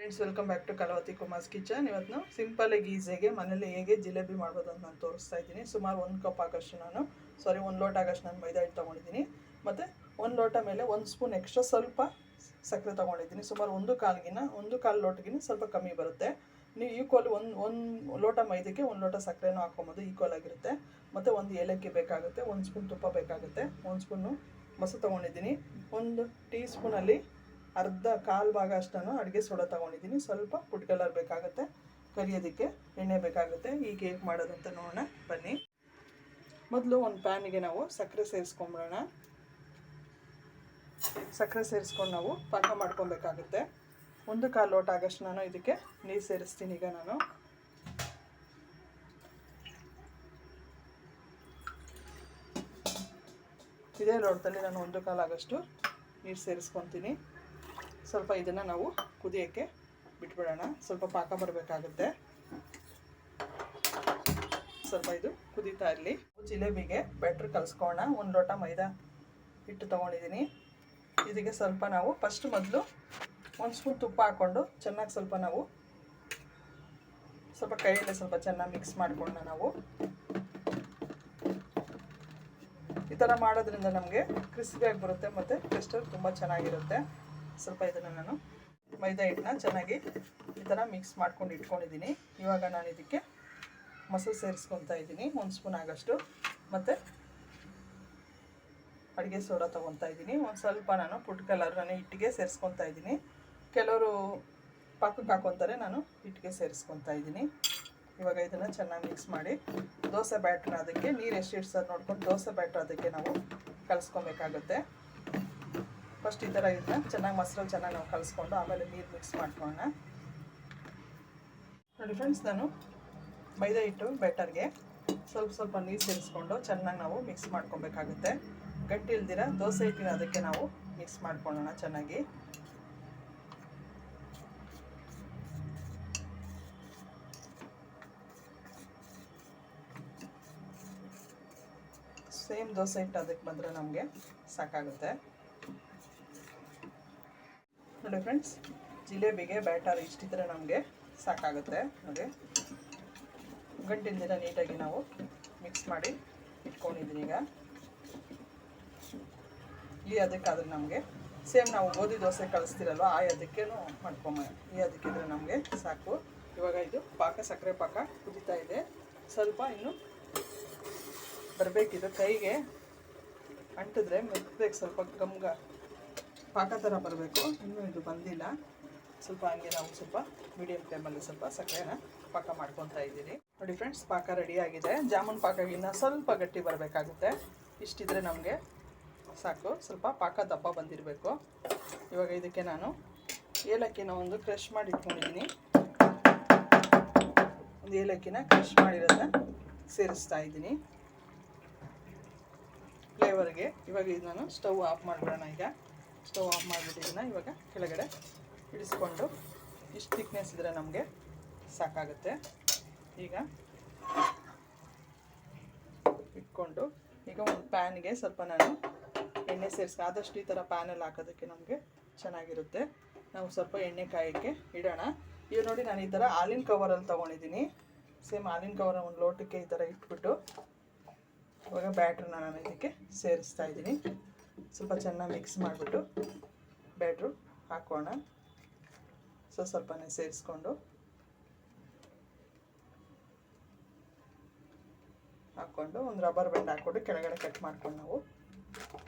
Friends welcome back to Kalavati Kumar's kitchen ಇವತ್ತು ಸಿಂಪಲಾಗಿ ಈಸಿಯಾಗಿ ಮನೇಲಿ ಹೇಗೆ ಜಿಲೇಬಿ ಮಾಡ್ಬೋದು ಅಂತ ನಾನು ತೋರಿಸ್ತಾ ಇದ್ದೀನಿ. ಸುಮಾರು ಒಂದು ಕಪ್ ಆಗೋಷ್ಟು ನಾನು ಸಾರಿ ಒಂದು ಲೋಟ ಆಗೋಷ್ಟು ನಾನು ಮೈದಾ ಹಿಟ್ಟು ತೊಗೊಂಡಿದ್ದೀನಿ. ಮತ್ತು ಒಂದು ಲೋಟ ಮೇಲೆ ಒಂದು ಸ್ಪೂನ್ ಎಕ್ಸ್ಟ್ರಾ ಸ್ವಲ್ಪ ಸಕ್ಕರೆ ತೊಗೊಂಡಿದ್ದೀನಿ. ಸುಮಾರು ಒಂದು ಕಾಲ್ಗಿನ ಒಂದು ಕಾಲು ಲೋಟಗಿನ ಸ್ವಲ್ಪ ಕಮ್ಮಿ ಬರುತ್ತೆ. ನೀವು ಈಕ್ವಲ್ ಒಂದು ಒಂದು ಲೋಟ ಮೈದಕ್ಕೆ ಒಂದು ಲೋಟ ಸಕ್ಕರೆನೂ ಹಾಕೊಬೋದು ಈಕ್ವಲ್ ಆಗಿರುತ್ತೆ. ಮತ್ತು ಒಂದು ಏಲಕ್ಕಿ ಬೇಕಾಗುತ್ತೆ, ಒಂದು ಸ್ಪೂನ್ ತುಪ್ಪ ಬೇಕಾಗುತ್ತೆ. ಒಂದು ಸ್ಪೂನು ಮೊಸರು ತೊಗೊಂಡಿದ್ದೀನಿ. ಒಂದು ಟೀ ಸ್ಪೂನಲ್ಲಿ ಅರ್ಧ ಕಾಲು ಭಾಗ ಅಷ್ಟನ್ನು ಅಡುಗೆ ಸೋಡಾ ತೊಗೊಂಡಿದ್ದೀನಿ. ಸ್ವಲ್ಪ ಫುಡ್ ಕಲರ್ ಬೇಕಾಗುತ್ತೆ, ಕರಿಯೋದಕ್ಕೆ ಎಣ್ಣೆ ಬೇಕಾಗುತ್ತೆ. ಈಗ ಹೇಗೆ ಮಾಡೋದಂತ ನೋಡೋಣ, ಬನ್ನಿ. ಮೊದಲು ಒಂದು ಪ್ಯಾನಿಗೆ ನಾವು ಸಕ್ಕರೆ ಸೇರಿಸ್ಕೊಂಬಿಡೋಣ. ಸಕ್ಕರೆ ಸೇರಿಸ್ಕೊಂಡು ನಾವು ಪಾಕ ಮಾಡ್ಕೊಬೇಕಾಗುತ್ತೆ. ಒಂದು ಕಾಲು ಲೋಟ ಆಗಷ್ಟು ನಾನು ಇದಕ್ಕೆ ನೀರು ಸೇರಿಸ್ತೀನಿ ಈಗ ನಾನು. ಇದೇ ಲೋಟದಲ್ಲಿ ನಾನು ಒಂದು ಕಾಲು ಆಗಷ್ಟು ನೀರು ಸೇರಿಸ್ಕೊತೀನಿ. ಸ್ವಲ್ಪ ಇದನ್ನು ನಾವು ಕುದಿಯೋಕ್ಕೆ ಬಿಟ್ಬಿಡೋಣ. ಸ್ವಲ್ಪ ಪಾಕ ಬರಬೇಕಾಗುತ್ತೆ. ಸ್ವಲ್ಪ ಇದು ಕುದೀತಾ ಇರಲಿ. ಜಿಲೇಬಿಗೆ ಬೆಟ್ರ್ ಕಲಿಸ್ಕೋಣ ಒಂದು ಲೋಟ ಮೈದಾ ಹಿಟ್ಟು ತೊಗೊಂಡಿದ್ದೀನಿ. ಇದಕ್ಕೆ ಸ್ವಲ್ಪ ನಾವು ಫಸ್ಟ್ ಮೊದಲು ಒಂದು ಸ್ಪೂನ್ ತುಪ್ಪ ಹಾಕ್ಕೊಂಡು ಚೆನ್ನಾಗಿ ಸ್ವಲ್ಪ ನಾವು ಸ್ವಲ್ಪ ಕೈಯಲ್ಲೇ ಸ್ವಲ್ಪ ಚೆನ್ನಾಗಿ ಮಿಕ್ಸ್ ಮಾಡಿಕೊಂಡು ನಾವು. ಈ ಥರ ಮಾಡೋದ್ರಿಂದ ನಮಗೆ ಕ್ರಿಸ್ಪಿಯಾಗಿ ಬರುತ್ತೆ ಮತ್ತು ಟೆಸ್ಟರ್ ತುಂಬ ಚೆನ್ನಾಗಿರುತ್ತೆ. ಸ್ವಲ್ಪ ಇದನ್ನು ನಾನು ಮೈದಾ ಹಿಟ್ಟನ್ನ ಚೆನ್ನಾಗಿ ಈ ಥರ ಮಿಕ್ಸ್ ಮಾಡ್ಕೊಂಡು ಇಟ್ಕೊಂಡಿದ್ದೀನಿ. ಇವಾಗ ನಾನು ಇದಕ್ಕೆ ಮೊಸರು ಸೇರಿಸ್ಕೊತಾ ಇದ್ದೀನಿ. ಒಂದು ಸ್ಪೂನ್ ಆಗೋಷ್ಟು. ಮತ್ತು ಅಡುಗೆ ಸೋಡಾ ತೊಗೊತಾ ಇದ್ದೀನಿ. ಒಂದು ಸ್ವಲ್ಪ ನಾನು ಫುಡ್ ಕಲರ್ ನಾನು ಹಿಟ್ಟಿಗೆ ಸೇರಿಸ್ಕೊತಾ ಇದ್ದೀನಿ. ಕೆಲವರು ಪಾಕಕ್ಕೆ ಹಾಕೊತಾರೆ, ನಾನು ಹಿಟ್ಟಿಗೆ ಸೇರಿಸ್ಕೊತಾ ಇದ್ದೀನಿ. ಇವಾಗ ಇದನ್ನು ಚೆನ್ನಾಗಿ ಮಿಕ್ಸ್ ಮಾಡಿ ದೋಸೆ ಬ್ಯಾಟ್ರ್ ಅದಕ್ಕೆ ನೀರು ಎಷ್ಟು ಇಡ್ಸೋದು ನೋಡ್ಕೊಂಡು ದೋಸೆ ಬ್ಯಾಟ್ರ್ ಅದಕ್ಕೆ ನಾವು ಕಲಿಸ್ಕೊಬೇಕಾಗುತ್ತೆ. ಫಸ್ಟ್ ಈ ಥರ ಇದನ್ನ ಚೆನ್ನಾಗಿ ಮೊಸರಲ್ಲಿ ಚೆನ್ನಾಗಿ ನಾವು ಕಲಿಸ್ಕೊಂಡು ಆಮೇಲೆ ನೀರು ಮಿಕ್ಸ್ ಮಾಡ್ಕೊಳ್ಳೋಣ. ನೋಡಿ ಫ್ರೆಂಡ್ಸ್ ನಾನು ಮೈದಾ ಹಿಟ್ಟು ಬೆಟರ್ಗೆ ಸ್ವಲ್ಪ ಸ್ವಲ್ಪ ನೀರು ಸೇರಿಸ್ಕೊಂಡು ಚೆನ್ನಾಗಿ ನಾವು ಮಿಕ್ಸ್ ಮಾಡ್ಕೊಬೇಕಾಗುತ್ತೆ. ಗಟ್ಟಿ ಇಲ್ದಿರ ದೋಸೆ ಹಿಟ್ಟಿನ ಅದಕ್ಕೆ ನಾವು ಮಿಕ್ಸ್ ಮಾಡ್ಕೊಳ್ಳೋಣ ಚೆನ್ನಾಗಿ. ಸೇಮ್ ದೋಸೆ ಹಿಟ್ಟು ಅದಕ್ಕೆ ಬಂದರೆ ನಮಗೆ ಸಾಕಾಗುತ್ತೆ. ನೋಡಿ ಫ್ರೆಂಡ್ಸ್ ಜಿಲೇಬಿಗೆ ಬ್ಯಾಟರ್ ಇಷ್ಟಿದ್ರೆ ನಮಗೆ ಸಾಕಾಗುತ್ತೆ. ನೋಡಿ ದಿನ ನೀಟಾಗಿ ನಾವು ಮಿಕ್ಸ್ ಮಾಡಿ ಇಟ್ಕೊಂಡಿದ್ದೀನಿ ಈಗ. ಈ ಅದಕ್ಕಾದ್ರೆ ನಮಗೆ ಸೇಮ್ ನಾವು ಗೋಧಿ ದೋಸೆ ಕಳಿಸ್ತಿರಲ್ವ, ಆ ಅದಕ್ಕೇನು ಮಾಡ್ಕೊಂಬ ಈ ಅದಕ್ಕಿದ್ರೆ ನಮಗೆ ಸಾಕು. ಇವಾಗ ಇದು ಪಾಕ, ಸಕ್ಕರೆ ಪಾಕ ಕುದಿತಾ ಇದೆ. ಸ್ವಲ್ಪ ಇನ್ನು ಬರಬೇಕಿದು ಕೈಗೆ. ಅಂಟಿದ್ರೆ ಮೆತ್ತಬೇಕು ಸ್ವಲ್ಪ ಗಮ್ಗ ಪಾಕ ಥರ ಬರಬೇಕು. ಇನ್ನೂ ಇದು ಬಂದಿಲ್ಲ. ಸ್ವಲ್ಪ ಹಂಗೆ ನಾವು ಸ್ವಲ್ಪ ಮೀಡಿಯಮ್ ಫ್ಲೇಮಲ್ಲಿ ಸ್ವಲ್ಪ ಸಕ್ಕರೆನ ಪಾಕ ಮಾಡ್ಕೊತಾ ಇದ್ದೀನಿ ನೋಡಿ ಫ್ರೆಂಡ್ಸ್ ಪಾಕ ರೆಡಿ ಆಗಿದೆ. ಜಾಮೂನ್ ಪಾಕಗಿನ್ನ ಸ್ವಲ್ಪ ಗಟ್ಟಿ ಬರಬೇಕಾಗುತ್ತೆ. ಇಷ್ಟಿದ್ರೆ ನಮಗೆ ಸಾಕು. ಸ್ವಲ್ಪ ಪಾಕ ದಪ್ಪ ಬಂದಿರಬೇಕು. ಇವಾಗ ಇದಕ್ಕೆ ನಾನು ಏಲಕ್ಕಿನ ಒಂದು ಕ್ರಷ್ ಮಾಡಿ ಇಟ್ಕೊಂಡಿದ್ದೀನಿ ಒಂದು ಏಲಕ್ಕಿನ ಕ್ರಷ್ ಮಾಡಿರೋದನ್ನ ಸೇರಿಸ್ತಾ ಇದ್ದೀನಿ. ಫ್ಲೇವರ್ಗೆ ಇವಾಗ ಇದು ನಾನು ಸ್ಟವ್ ಆಫ್ ಮಾಡಿಬಿಡೋಣ ಈಗ. ಸ್ಟವ್ ಆಫ್ ಮಾಡಿಬಿಟ್ಟಿದ್ದನ್ನ ಇವಾಗ ಕೆಳಗಡೆ ಇಳಿಸ್ಕೊಂಡು ಇಷ್ಟು ಥಿಕ್ನೆಸ್ ಇದ್ದರೆ ನಮಗೆ ಸಾಕಾಗುತ್ತೆ. ಈಗ ಇಟ್ಕೊಂಡು, ಈಗ ಒಂದು ಪ್ಯಾನ್ಗೆ ಸ್ವಲ್ಪ ನಾನು ಎಣ್ಣೆ ಸೇರಿಸಿ ಆದಷ್ಟು ಈ ಥರ ಪ್ಯಾನಲ್ಲಿ ಹಾಕೋದಕ್ಕೆ ನಮಗೆ ಚೆನ್ನಾಗಿರುತ್ತೆ. ನಾವು ಸ್ವಲ್ಪ ಎಣ್ಣೆ ಕಾಯೋಕ್ಕೆ ಇಡೋಣ. ಇವಾಗ ನೋಡಿ ನಾನು ಈ ಥರ ಹಾಲಿನ ಕವರಲ್ಲಿ ತೊಗೊಂಡಿದ್ದೀನಿ. ಸೇಮ್ ಹಾಲಿನ ಕವರ್ ಒಂದು ಲೋಟಕ್ಕೆ ಈ ಥರ ಇಟ್ಬಿಟ್ಟು ಇವಾಗ ಬ್ಯಾಟ್ರನ್ನ ನಾನು ಇದಕ್ಕೆ ಸೇರಿಸ್ತಾ ಇದ್ದೀನಿ. ಸ್ವಲ್ಪ ಚೆನ್ನಾಗಿ ಮಿಕ್ಸ್ ಮಾಡಿಬಿಟ್ಟು ಬ್ಯಾಟ್ರು ಹಾಕೋಣ. ಸೊ, ಸ್ವಲ್ಪನೇ ಸೇರಿಸ್ಕೊಂಡು ಹಾಕ್ಕೊಂಡು ಒಂದು ರಬ್ಬರ್ ಬ್ಯಾಂಡ್ ಹಾಕ್ಕೊಂಡು ಕೆಳಗಡೆ ಕಟ್ ಮಾಡ್ಕೊಂಡು ನಾವು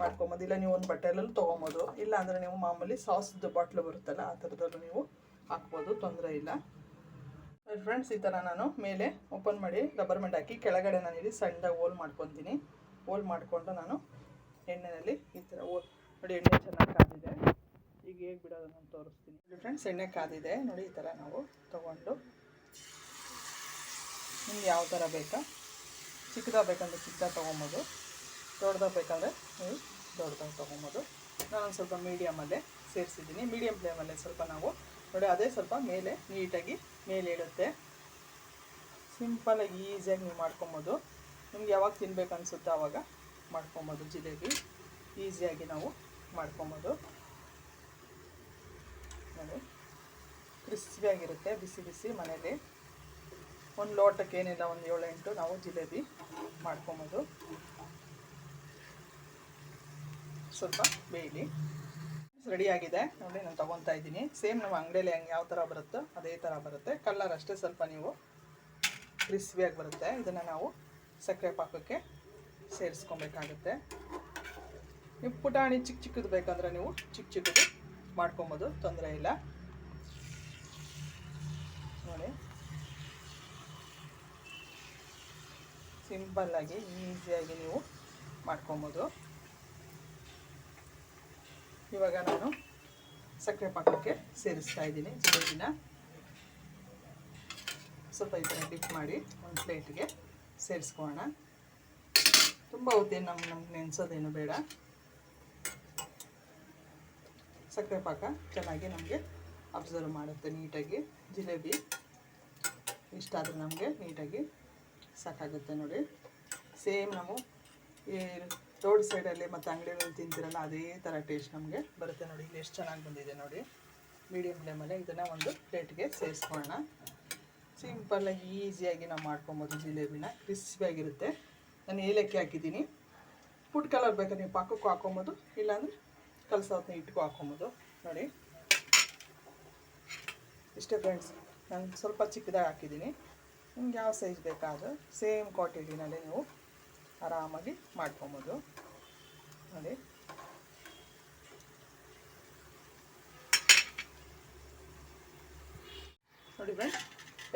ಮಾಡ್ಕೊಬೋದು. ಇಲ್ಲ, ನೀವು ಒಂದು ಬಟ್ಟೆಲಲ್ಲೂ ತೊಗೊಬೋದು. ಇಲ್ಲ ಅಂದರೆ ನೀವು ಮಾಮೂಲಿ ಸಾಸ್ದು ಬಾಟ್ಲು ಬರುತ್ತಲ್ಲ, ಆ ಥರದಲ್ಲೂ ನೀವು ಹಾಕ್ಬೋದು, ತೊಂದರೆ ಇಲ್ಲ. ಫ್ರೆಂಡ್ಸ್ ಈ ಥರ ನಾನು ಮೇಲೆ ಓಪನ್ ಮಾಡಿ ರಬ್ಬರ್ ಬ್ಯಾಂಡ್ ಹಾಕಿ ಕೆಳಗಡೆ ನಾನು ಇಲ್ಲಿ ಸಣ್ಣದಾಗಿ ಹೋಲ್ ಮಾಡ್ಕೊತೀನಿ. ಹೋಲ್ ಮಾಡಿಕೊಂಡು ನಾನು ಎಣ್ಣೆಯಲ್ಲಿ ಈ ಥರ ನೋಡಿ ಎಣ್ಣೆ ಚೆನ್ನಾಗಿ ಕಾದಿದೆ. ಈಗ ಹೇಗೆ ಬಿಡೋದು ನಾನು ತೋರಿಸ್ತೀನಿ. ಫ್ರೆಂಡ್ಸ್ ಎಣ್ಣೆ ಕಾದಿದೆ. ನೋಡಿ ಈ ಥರ ನಾವು ತೊಗೊಂಡು ನಿಮ್ಗೆ ಯಾವ ಥರ ಬೇಕಾ? ಚಿಕ್ಕದಾಗ ಬೇಕಂದ್ರೆ ಚಿಕ್ಕದಾಗ ತೊಗೊಬೋದು. ದೊಡ್ಡದಾಗ ಬೇಕಂದರೆ ನೀವು ದೊಡ್ಡದಾಗ ತೊಗೊಬೋದು. ನಾನೊಂದು ಸ್ವಲ್ಪ ಮೀಡಿಯಮಲ್ಲೇ ಸೇರಿಸಿದ್ದೀನಿ. ಮೀಡಿಯಮ್ ಫ್ಲೇಮಲ್ಲೇ ಸ್ವಲ್ಪ ನಾವು, ನೋಡಿ ಅದೇ ಸ್ವಲ್ಪ ಮೇಲೆ ನೀಟಾಗಿ ಮೇಲೆ ಇಡುತ್ತೆ ಸಿಂಪಲಾಗಿ ಈಸಿಯಾಗಿ ನೀವು ಮಾಡ್ಕೊಬೋದು. ನಿಮ್ಗೆ ಯಾವಾಗ ತಿನ್ಬೇಕು ಅನಿಸುತ್ತೆ ಆವಾಗ ಮಾಡ್ಕೊಬೋದು ಜಿಲೇಬಿ. ಈಸಿಯಾಗಿ ನಾವು ಮಾಡ್ಕೊಬೋದು. ನೋಡಿ ಕ್ರಿಸ್ಪಿಯಾಗಿರುತ್ತೆ ಬಿಸಿ ಬಿಸಿ ಮನೇಲಿ. ಒಂದು ಲೋಟಕ್ಕೆ ಏನಿಲ್ಲ, ಒಂದು ಏಳು ಎಂಟು ನಾವು ಜಿಲೇಬಿ ಮಾಡ್ಕೊಬೋದು. ಸ್ವಲ್ಪ ಬೇಯಲಿ. ರೆಡಿಯಾಗಿದೆ ನೋಡಿ, ನಾನು ತೊಗೊತಾ ಇದ್ದೀನಿ. ಸೇಮ್ ನಮ್ಮ ಅಂಗಡಿಯಲ್ಲಿ ಹೆಂಗೆ ಯಾವ ಥರ ಬರುತ್ತೋ ಅದೇ ಥರ ಬರುತ್ತೆ. ಕಲ್ಲರ್ ಅಷ್ಟೇ ಸ್ವಲ್ಪ ನೀವು ಕ್ರಿಸ್ಪಿಯಾಗಿ ಬರುತ್ತೆ. ಇದನ್ನು ನಾವು ಸಕ್ಕರೆ ಪಾಕಕ್ಕೆ ಸೇರಿಸ್ಕೊಬೇಕಾಗುತ್ತೆ. ನೀವು ಪುಟಾಣಿ ಚಿಕ್ಕ ಚಿಕ್ಕದು ಬೇಕಂದ್ರೆ ನೀವು ಚಿಕ್ಕ ಚಿಕ್ಕದು ಮಾಡ್ಕೊಬೋದು, ತೊಂದರೆ ಇಲ್ಲ. ನೋಡಿ. ಸಿಂಪಲ್ಲಾಗಿ ಈಸಿಯಾಗಿ ನೀವು ಮಾಡ್ಕೊಬೋದು. ಇವಾಗ ನಾನು ಸಕ್ಕರೆ ಪಾಕಕ್ಕೆ ಸೇರಿಸ್ತಾ ಇದ್ದೀನಿ, ಜಿಲೇಬಿನ. ಸ್ವಲ್ಪ ಈ ಥರ ಡಿಪ್ ಮಾಡಿ, ಒಂದು ಪ್ಲೇಟ್ಗೆ ಸೇರಿಸ್ಕೊಳ್ಳೋಣ. ತುಂಬ ಹೊತ್ತೇನು ನಮ್ಗೆ ನಮ್ಗೆ ನೆನೆಸೋದೇನು ಬೇಡ. ಸಕ್ಕರೆ ಪಾಕ ಚೆನ್ನಾಗಿ ನಮಗೆ ಅಬ್ಸರ್ವ್ ಮಾಡುತ್ತೆ ನೀಟಾಗಿ. ಜಿಲೇಬಿ ಇಷ್ಟ ಆದರೆ ನಮಗೆ ನೀಟಾಗಿ ಸಾಕಾಗುತ್ತೆ ನೋಡಿ. ಸೇಮ್ ನಾವು ಈ ರೋಡ್ ಸೈಡಲ್ಲಿ ಮತ್ತು ಅಂಗಡಿಗಳಲ್ಲಿ ತಿಂತಿರಲ್ಲ ಅದೇ ಥರ ಟೇಸ್ಟ್ ನಮಗೆ ಬರುತ್ತೆ ನೋಡಿ. ಇಲ್ಲಿ ಎಷ್ಟು ಚೆನ್ನಾಗಿ ಬಂದಿದೆ ನೋಡಿ. ಮೀಡಿಯಮ್ ಫ್ಲೇಮಲ್ಲಿ ಇದನ್ನು ಒಂದು ಪ್ಲೇಟ್ಗೆ ಸೇರಿಸ್ಕೊಳ್ಳೋಣ ಸಿಂಪಲ್ಲಾಗಿ ಈಸಿಯಾಗಿ ನಾವು ಮಾಡ್ಕೊಬೋದು ಜಿಲೇಬಿನ. ಕ್ರಿಸ್ಪಿಯಾಗಿರುತ್ತೆ ನಾನು ಏಲಕ್ಕಿ ಹಾಕಿದ್ದೀನಿ. ಫುಡ್ ಕಲರ್ ಬೇಕಾದ್ರೆ ನೀವು ಪಾಕಕ್ಕೂ ಹಾಕೊಬೋದು, ಇಲ್ಲಾಂದರೆ ಕಲಸೋದನ್ನ ಇಟ್ಕೊ ಹಾಕೊಬೋದು. ನೋಡಿ. ಇಷ್ಟೇ ಫ್ರೆಂಡ್ಸ್ ನಾನು ಸ್ವಲ್ಪ ಚಿಕ್ಕದಾಗಿ ಹಾಕಿದ್ದೀನಿ. ನಿಮ್ಗೆ ಯಾವ ಸೈಜ್ ಬೇಕಾದರೂ ಸೇಮ್ ಕ್ವಾಂಟಿಟಿನಲ್ಲಿ ನೀವು ಆರಾಮಾಗಿ ಮಾಡ್ಕೊಬೋದು. ನೋಡಿ. ನೋಡಿ ಫ್ರೆಂಡ್ಸ್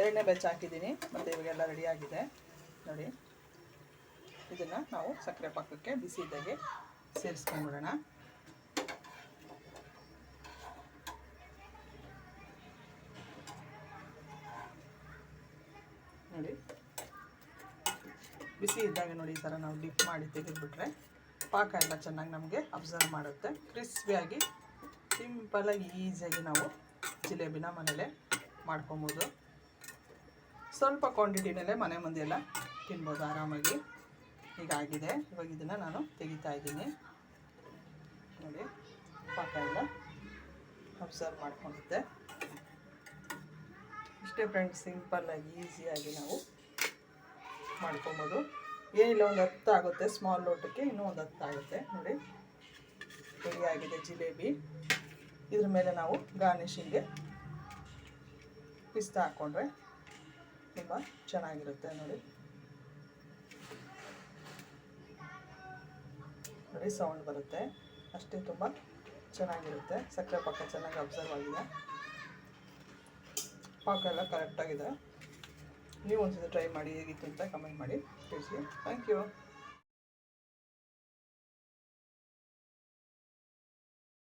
ಎರಡನೇ ಬೆಚ್ಚ ಹಾಕಿದ್ದೀನಿ, ಮತ್ತು ಇವಾಗೆಲ್ಲ ರೆಡಿಯಾಗಿದೆ ನೋಡಿ. ಇದನ್ನು ನಾವು ಸಕ್ಕರೆ ಪಾಕಕ್ಕೆ ಬಿಸಿ ಇದ್ದಾಗೆ ಸೇರಿಸ್ಕೊಂಡ್ಬಿಡೋಣ ನೋಡಿ. ಬಿಸಿ ಇದ್ದಾಗ ನೋಡಿ ಈ ಥರ ನಾವು ಡಿಪ್ ಮಾಡಿ ತೆಗೆದುಬಿಟ್ರೆ ಪಾಕ ಎಲ್ಲ ಚೆನ್ನಾಗಿ ನಮಗೆ ಅಬ್ಸರ್ವ್ ಮಾಡುತ್ತೆ. ಕ್ರಿಸ್ಪಿಯಾಗಿ ಸಿಂಪಲಾಗಿ ಈಸಿಯಾಗಿ ನಾವು ಜಿಲೇಬಿನ ಮನೇಲೆ ಮಾಡ್ಕೊಬೋದು. ಸ್ವಲ್ಪ ಕ್ವಾಂಟಿಟಿನಲ್ಲೇ ಮನೆ ಮುಂದೆ ಎಲ್ಲ ತಿನ್ಬೋದು ಆರಾಮಾಗಿ. ಹೀಗಾಗಿದೆ ಇವಾಗ ಇದನ್ನು ನಾನು ತೆಗಿತಾ ಇದ್ದೀನಿ. ನೋಡಿ, ಪಾಕ ಎಲ್ಲ ಅಬ್ಸರ್ವ್ ಮಾಡ್ಕೊಂಡಿದ್ದೆ. ಇಷ್ಟೇ ಫ್ರೆಂಡ್ಸ್ ಸಿಂಪಲ್ಲಾಗಿ ಈಸಿಯಾಗಿ ನಾವು ಮಾಡ್ಕೊಬೋದು. ಏನಿಲ್ಲ, ಒಂದು ಹತ್ತು ಆಗುತ್ತೆ. ಸ್ಮಾಲ್ ಲೋಟಕ್ಕೆ ಇನ್ನೂ ಒಂದು ಹತ್ತು ನೋಡಿ, ರೆಡಿಯಾಗಿದೆ ಜಿಲೇಬಿ. ಇದ್ರ ಮೇಲೆ ನಾವು ಗಾರ್ನಿಷಿಂಗ್ಗೆ ಪಿಸ್ತಾ ಹಾಕ್ಕೊಂಡ್ರೆ ತುಂಬ ಚೆನ್ನಾಗಿರುತ್ತೆ. ನೋಡಿ. ನೋಡಿ ಸೌಂಡ್ ಬರುತ್ತೆ. ಅಷ್ಟೇ ತುಂಬ ಚೆನ್ನಾಗಿರುತ್ತೆ. ಸಕ್ಕರೆ ಪಾಕ ಚೆನ್ನಾಗಿ ಅಬ್ಸರ್ವ್ ಆಗಿದೆ. ಪಾಕ ಎಲ್ಲ ಕರೆಕ್ಟಾಗಿದೆ ನೀವು ಒಂದ್ಸತಿ ಟ್ರೈ ಮಾಡಿ, ಹೇಗಿತ್ತು ಅಂತ ಕಮೆಂಟ್ ಮಾಡಿ ತಿಳಿಸಿ. Thank you